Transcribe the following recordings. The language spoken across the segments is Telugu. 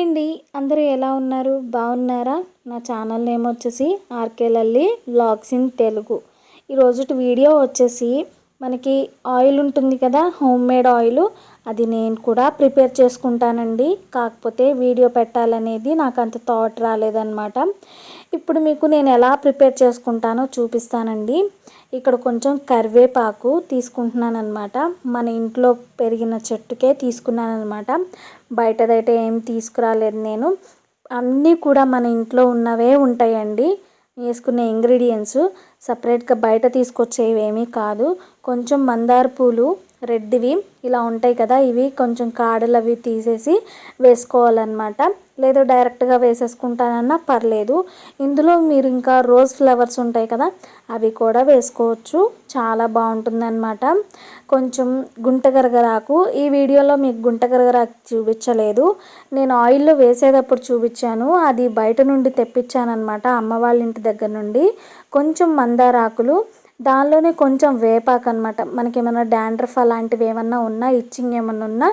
హాయ్ అండి. అందరూ ఎలా ఉన్నారు? బాగున్నారా? నా ఛానల్ నేమ్ వచ్చేసి R K Lalli vlogs in Telugu. ఈరోజు వీడియో వచ్చేసి మనకి ఆయిల్ ఉంటుంది కదా హోమ్ మేడ్ ఆయిల్. అది నేను కూడా ప్రిపేర్ చేసుకుంటానండి. కాకపోతే వీడియో పెట్టాలనేది నాకు అంత థాట్ రాలేదన్నమాట. ఇప్పుడు మీకు నేను ఎలా ప్రిపేర్ చేసుకుంటానో చూపిస్తానండి. ఇక్కడ కొంచెం కరివేపాకు తీసుకుంటున్నాను అనమాట మన ఇంట్లో పెరిగిన చెట్టుకే తీసుకున్నాను అనమాట బయటదైతే ఏం తీసుకురాలేదు నేను. అన్నీ కూడా మన ఇంట్లో ఉన్నవే ఉంటాయండి. వేసుకునే ఇంగ్రీడియంట్స్. సపరేట్గా బయట తీసుకొచ్చేవేమీ కాదు. కొంచెం మందార పూలు రెడ్డివి ఇలా ఉంటాయి కదా ఇవి కొంచెం కాడలు అవి తీసేసి వేసుకోవాలన్నమాట. లేదు డైరెక్ట్గా వేసేసుకుంటానన్నా పర్లేదు. ఇందులో మీరు ఇంకా రోజ్ ఫ్లవర్స్ ఉంటాయి కదా అవి కూడా వేసుకోవచ్చు. చాలా బాగుంటుందన్నమాట. కొంచెం గుంటగరగరాకు ఈ వీడియోలో మీకు గుంటగరగరాకు చూపించలేదు. నేను ఆయిల్లో వేసేటప్పుడు చూపించాను. అది బయట నుండి తెప్పించానమాట అమ్మ వాళ్ళ ఇంటి దగ్గర నుండి. కొంచెం మందారాకులు దానిలోనే కొంచెం వేపాకు అనమాట మనకి ఏమైనా డాండ్రఫ్ అలాంటివి ఏమన్నా ఉన్నా ఇచ్చింగ్ ఏమన్నా ఉన్నా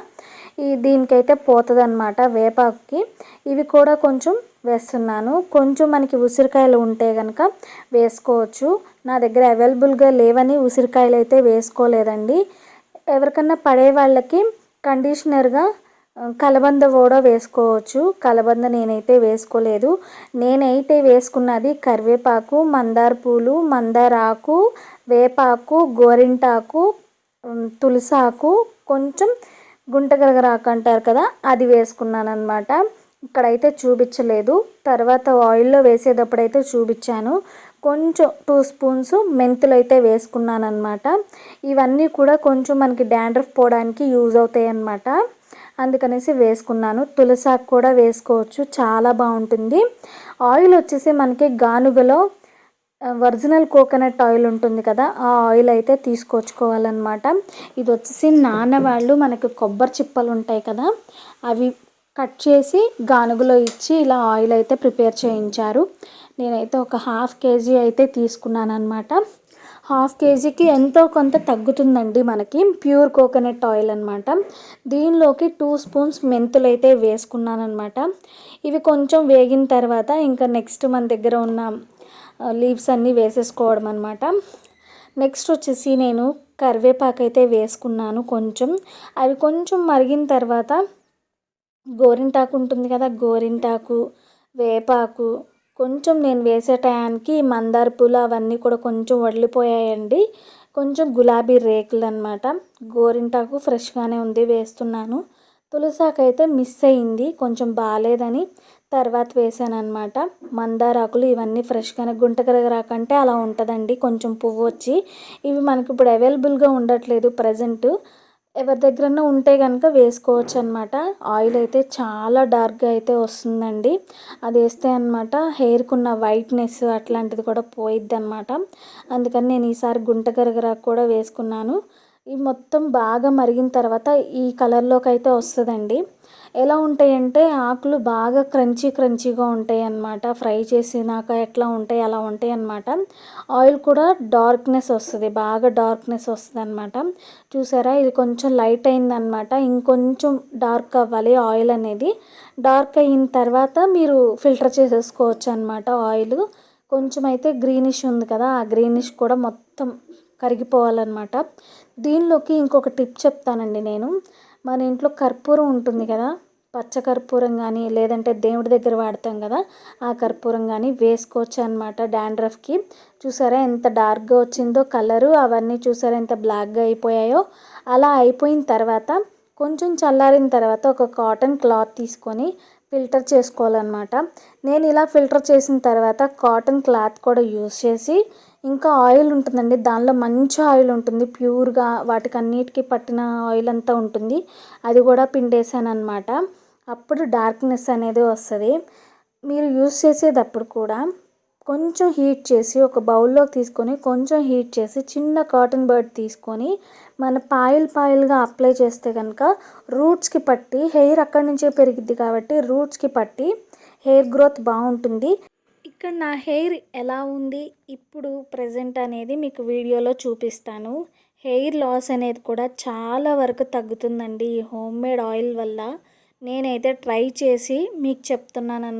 ఈ దీనికైతే పోతుంది అనమాట వేపాకుకి. ఇవి కూడా కొంచెం వేస్తున్నాను. కొంచెం మనకి ఉసిరికాయలు ఉంటే కనుక వేసుకోవచ్చు. నా దగ్గర అవైలబుల్గా లేవని ఉసిరికాయలు అయితే వేసుకోలేదండి. ఎవరికన్నా పడే వాళ్ళకి కండిషనర్గా కలబంద కూడా వేసుకోవచ్చు. కలబంద నేనైతే వేసుకోలేదు. నేనైతే వేసుకున్నది కరివేపాకు మందార పూలు మందార ఆకు వేపాకు గోరింటాకు తులసాకు కొంచెం గుంటగరగరాకు అంటారు కదా అది వేసుకున్నాను అనమాట ఇక్కడైతే చూపించలేదు. తర్వాత ఆయిల్లో వేసేటప్పుడైతే చూపించాను. కొంచెం టూ స్పూన్స్ మెంతులు అయితే వేసుకున్నాను అనమాట ఇవన్నీ కూడా కొంచెం మనకి డాండ్రఫ్ పోవడానికి యూజ్ అవుతాయి అన్నమాట అందుకనేసి వేసుకున్నాను. తులసాకు కూడా వేసుకోవచ్చు. చాలా బాగుంటుంది. ఆయిల్ వచ్చేసి మనకి గానుగలో ఒరిజినల్ కోకోనట్ ఆయిల్ ఉంటుంది కదా ఆ ఆయిల్ అయితే తీసుకొచ్చుకోవాలన్నమాట ఇది వచ్చేసి నాన్న వాళ్ళు మనకి కొబ్బరి చిప్పలు ఉంటాయి కదా అవి కట్ చేసి గానుగలో ఇచ్చి ఇలా ఆయిల్ అయితే ప్రిపేర్ చేయించారు. నేనైతే ఒక హాఫ్ కేజీ అయితే తీసుకున్నాను అనమాట హాఫ్ కేజీకి ఎంతో కొంత తగ్గుతుందండి మనకి. ప్యూర్ కోకోనట్ ఆయిల్ అనమాట దీనిలోకి టూ స్పూన్స్ మెంతులు అయితే వేసుకున్నాను అనమాట ఇవి కొంచెం వేగిన తర్వాత ఇంకా నెక్స్ట్ మన దగ్గర ఉన్న లీవ్స్ అన్నీ వేసేసుకోవడం అనమాట నెక్స్ట్ వచ్చేసి నేను కరివేపాకు అయితే వేసుకున్నాను కొంచెం. అవి కొంచెం మరిగిన తర్వాత గోరింటాకు ఉంటుంది కదా గోరింటాకు వేపాకు కొంచెం నేను వేసే టయానికి మందార పూలు అవన్నీ కూడా కొంచెం వడిలిపోయాయండి. కొంచెం గులాబీ రేకులు అనమాట గోరింటాకు ఫ్రెష్గానే ఉంది వేస్తున్నాను. తులసాకు అయితే మిస్ అయింది. కొంచెం బాగాలేదని తర్వాత వేసాను మందారాకులు ఇవన్నీ ఫ్రెష్గానే గుంటకరగరాకంటే అలా ఉంటుందండి. కొంచెం పువ్వు వచ్చి ఇవి మనకి ఇప్పుడు అవైలబుల్గా ఉండట్లేదు ప్రజెంట్. ఎవరి దగ్గరన్నా ఉంటే కనుక వేసుకోవచ్చు అనమాట ఆయిల్ అయితే చాలా డార్క్గా అయితే వస్తుందండి. అది వేస్తే అనమాట హెయిర్కి ఉన్న వైట్నెస్ అట్లాంటిది కూడా పోయిద్ది అనమాట అందుకని నేను ఈసారి గుంట గరగరాకు కూడా వేసుకున్నాను. ఇవి మొత్తం బాగా మరిగిన తర్వాత ఈ కలర్లోకి అయితే వస్తుందండి. ఎలా ఉంటాయంటే ఆకులు బాగా క్రంచీ క్రంచీగా ఉంటాయి అన్నమాట ఫ్రై చేసినాక ఎట్లా ఉంటాయి అలా ఉంటాయి అన్నమాట ఆయిల్ కూడా డార్క్నెస్ వస్తుంది బాగా డార్క్నెస్ వస్తుంది అనమాట చూసారా? ఇది కొంచెం లైట్ అయిందనమాట ఇంకొంచెం డార్క్ అవ్వాలి ఆయిల్ అనేది. డార్క్ అయిన తర్వాత మీరు ఫిల్టర్ చేసేసుకోవచ్చు అనమాట ఆయిల్. కొంచెం అయితే గ్రీనిష్ ఉంది కదా ఆ గ్రీనిష్ కూడా మొత్తం కరిగిపోవాలన్నమాట. దీనిలోకి ఇంకొక టిప్ చెప్తానండి నేను. మన ఇంట్లో కర్పూరం ఉంటుంది కదా పచ్చ కర్పూరం కానీ లేదంటే దేవుడి దగ్గర వాడతాం కదా ఆ కర్పూరం కానీ వేసుకోవచ్చు అనమాట డాండ్రఫ్కి. చూసారా ఎంత డార్క్గా వచ్చిందో కలరు అవన్నీ చూసారా ఎంత బ్లాక్గా అయిపోయాయో? అలా అయిపోయిన తర్వాత కొంచెం చల్లారిన తర్వాత ఒక కాటన్ క్లాత్ తీసుకొని ఫిల్టర్ చేసుకోవాలన్నమాట. నేను ఇలా ఫిల్టర్ చేసిన తర్వాత కాటన్ క్లాత్ కూడా యూస్ చేసి ఇంకా ఆయిల్ ఉంటుందండి. దానిలో మంచి ఆయిల్ ఉంటుంది. ప్యూర్గా వాటికి అన్నిటికీ పట్టిన ఆయిల్ అంతా ఉంటుంది. అది కూడా పిండేసాను అనమాట అప్పుడు డార్క్నెస్ అనేది వస్తుంది. మీరు యూస్ చేసేటప్పుడు కూడా కొంచెం హీట్ చేసి ఒక బౌల్లోకి తీసుకొని కొంచెం హీట్ చేసి చిన్న కాటన్ బర్డ్ తీసుకొని మన పాయిల్ పాయిల్గా అప్లై చేస్తే కనుక రూట్స్కి పట్టి హెయిర్ అక్కడి నుంచే పెరిగిద్ది కాబట్టి రూట్స్కి పట్టి హెయిర్ గ్రోత్ బాగుంటుంది. ఇక్కడ నా హెయిర్ ఎలా ఉంది? ఇప్పుడు ప్రజెంట్ అనేది మీకు వీడియోలో చూపిస్తాను. హెయిర్ లాస్ అనేది కూడా చాలా వరకు తగ్గుతుందండి ఈ హోమ్ మేడ్ ఆయిల్ వల్ల. నేనైతే ట్రై చేసి మీకు చెప్తున్నాను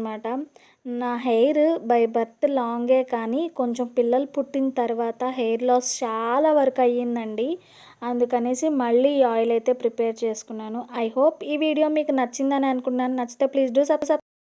నా హెయిర్ బై బర్త్ లాంగే కానీ కొంచెం పిల్లలు పుట్టిన తర్వాత హెయిర్ లాస్ చాలా వరకు అయ్యిందండి. అందుకనేసి మళ్ళీ ఈ ఆయిల్ అయితే ప్రిపేర్ చేసుకున్నాను. ఐ హోప్ ఈ వీడియో మీకు నచ్చిందని అనుకున్నాను నచ్చితే ప్లీజ్ డూ సబ్